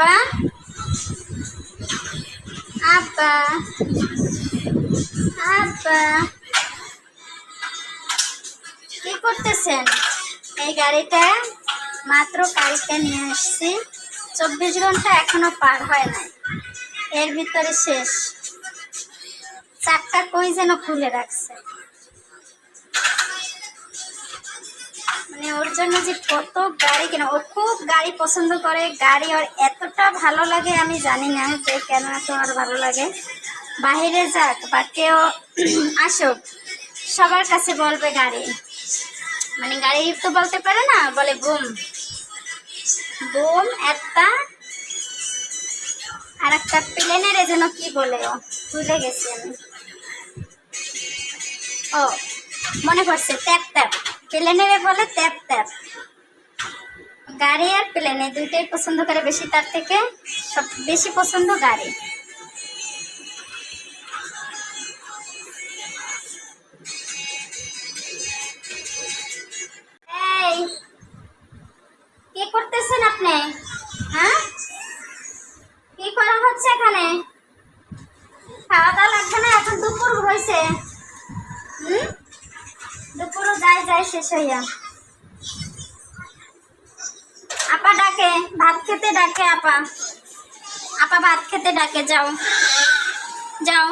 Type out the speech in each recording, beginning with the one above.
আব্বা আব্বা আব্বা কি করতেছেন? এই গাড়িটা মাত্র কালকে নিয়ে আসছি। চব্বিশ ঘণ্টা এখনও পার হয় নাই। এর ভিতরে শেষ। চারটা কই যেন খুলে রাখছে। মানে ওর জন্য যে কত গাড়ি কেন, ও খুব গাড়ি পছন্দ করে। গাড়ি ওর এতটা ভালো লাগে, আমি জানি না যে কেন এত আর ভালো লাগে। বাহিরে যাক বা কেউ আসুক, সবার কাছে বলবে গাড়ি। মানে গাড়ি তো বলতে পারে না, বলে বুম বুম একটা আর একটা প্লেনের যেন কি বলে ও, ভুলে গেছি আমি। ও, মনে পড়ছে, ট্যাপ ট্যাপ। প্লেনের বলে ট্যাপ ট্যাপ। গাড়ি আর প্লেনে দুইটাই পছন্দ করে বেশি, তার থেকে সব বেশি পছন্দ গাড়ি। এই, কি করতেছেন আপনি? হ্যাঁ? কি করা হচ্ছে এখানে? খাওয়া দাওয়া লাগবে না, এখন দুপুর হয়েছে যায় শেষ হইয়া। আপা ডাকে, ভাত খেতে ডাকে আপা। আপা ভাত খেতে ডাকে, যাও। যাও।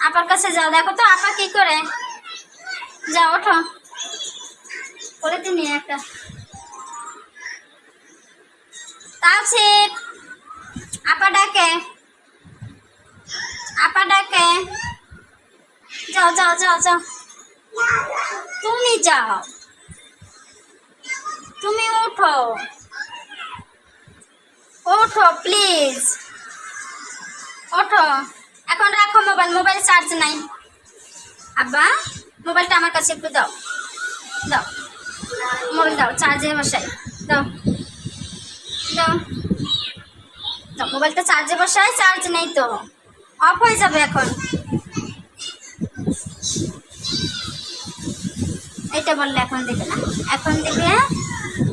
আপার কাছে যাও। দেখো তো আপা কি করে। যাও, ওঠো। করে দিনি একটা। তাওছিপ আপা ডাকে। আপা ডাকে। যাও যাও যাও যাও। তুমি যাও। তুমি ওঠো ওঠো প্লিজ ওঠো এখন রাখো মোবাইল মোবাইল চার্জ নাই। আব্বা মোবাইলটা আমার কাছে একটু দাও। দাও। মোবাইল দাও চার্জে বসাই। দাও। দাও। দাও মোবাইলটা চার্জে বসাই চার্জ নেই তো। অফ হয়ে যাবে এখন। এটা বললে এখন দেখে না? এখন দেখে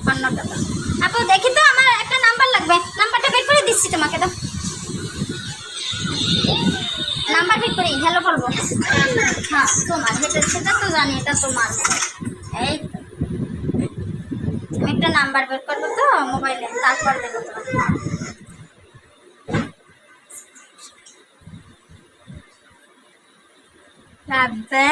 অন্যটা আপু, দেখি তো আমার একটা নাম্বার লাগবে। নাম্বারটা বের করে দিচ্ছি তোমাকে তো। নাম্বার বের করি হ্যালো বলব? হ্যাঁ তোমার সেটা সেটা তো জানি, এটা তোমার। এই আমি একটা নাম্বার বের করব তো মোবাইলে তারপর দেবো তো বাবা